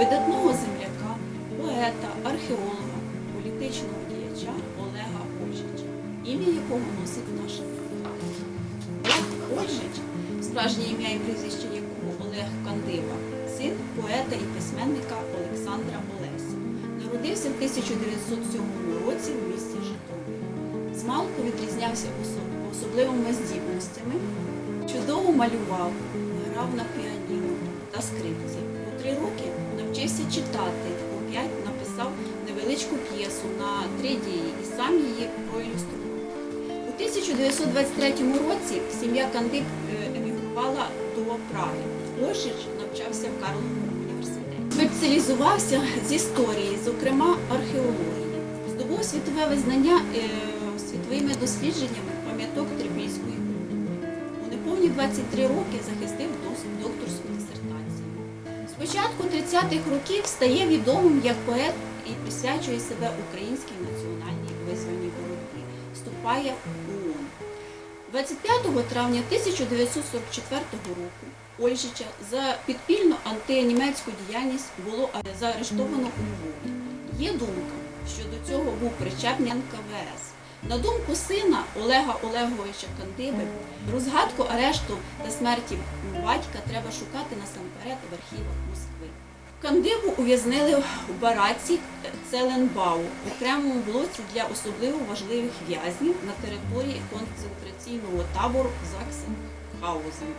видатного земляка, поета, археолога, політичного діяча Олега Ольжича, ім'я якого носить наша. Олег Ольжич, справжнє ім'я і прізвище якого Олег Кандива, син поета і письменника Олександра Олеся. Народився в 1907 році в місті Житомир. Змалку відрізнявся особливими здібностями. Чудово малював, грав на піаніно та скрипці. У три роки навчився читати, у написав невеличку п'єсу на три дії і сам її проілюстрував. У 1923 році сім'я Кандик е, емігрувала до Праги. Ольжич навчався в Карловому університеті. Спеціалізувався з історії, зокрема археології. Здобув світове визнання е, світовими дослідженнями пам'яток Трипільської культури. У неповні 23 роки захистив дос- докторську дисертацію. З початку 30-х років стає відомим як поет і присвячує себе українській національній визвольній боротьбі. Вступає в ООН. 25 травня 1944 року Ольжича за підпільну антинімецьку діяльність було заарештовано у Львові. Є думка, що до цього був причетний НКВС. На думку сина Олега Олеговича Кандиби, розгадку арешту та смерті батька треба шукати насамперед в архівах Москви. Кандибу ув'язнили в бараці Целенбау, окремому блоці для особливо важливих в'язнів на території концентраційного табору Заксенхаузен.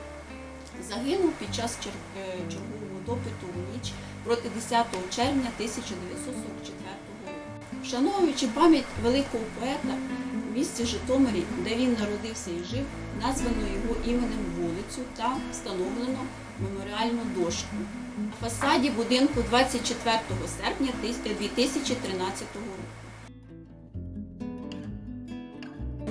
Загинув під час е, чергового допиту у ніч проти 10 червня 1944 року. Вшановуючи пам'ять великого поета в місті Житомирі, де він народився і жив, названо його іменем вулицю та встановлено меморіальну дошку на фасаді будинку 24 серпня 2013 року.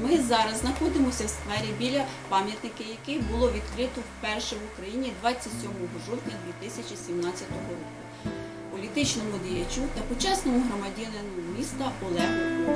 Ми зараз знаходимося в сквері біля пам'ятника, який було відкрито вперше в Україні 27 жовтня 2017 року політичному діячу та почесному громадянину міста Олегу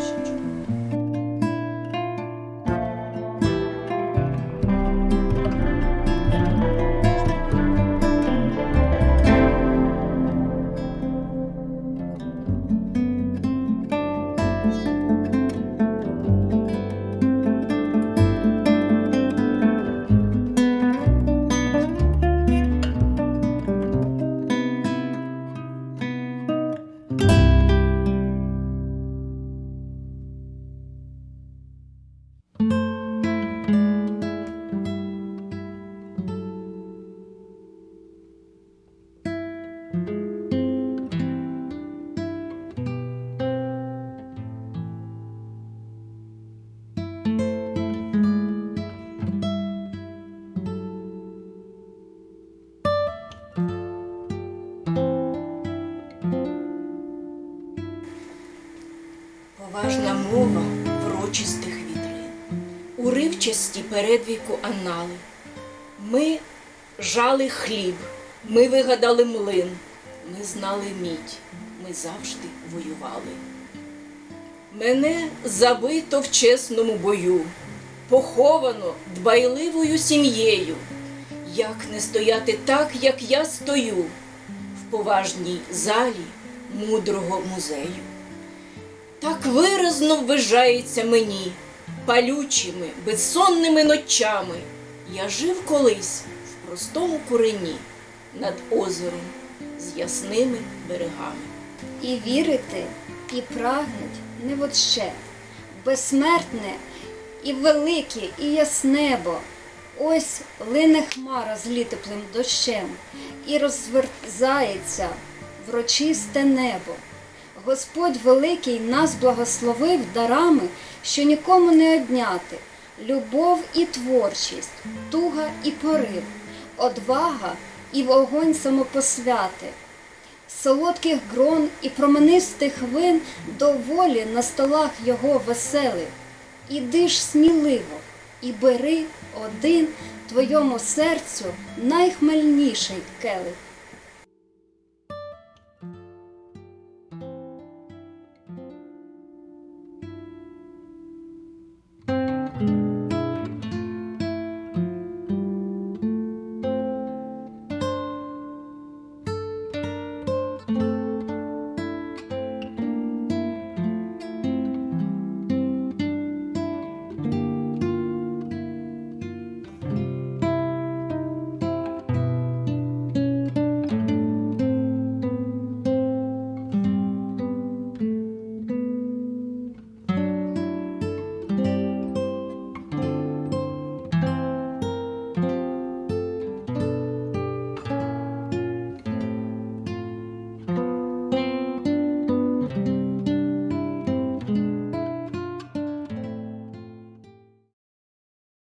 Поважна мова врочистих вітрин, уривчасті передвіку анали. Ми жали хліб, ми вигадали млин, ми знали мідь, ми завжди воювали. Мене забито в чесному бою, поховано дбайливою сім'єю. Як не стояти так, як я стою в поважній залі мудрого музею. Так виразно ввижається мені, палючими, безсонними ночами. Я жив колись в простому курені над озером з ясними берегами. І вірити, і прагнуть не в ще, безсмертне і велике, і ясне бо. Ось лине хмара з літеплим дощем, і розверзається врочисте небо. Господь великий нас благословив дарами, що нікому не одняти. Любов і творчість, туга і порив, одвага і вогонь самопосвяти солодких грон і променистих вин доволі на столах його веселих. Іди ж сміливо і бери один твоєму серцю найхмельніший келих.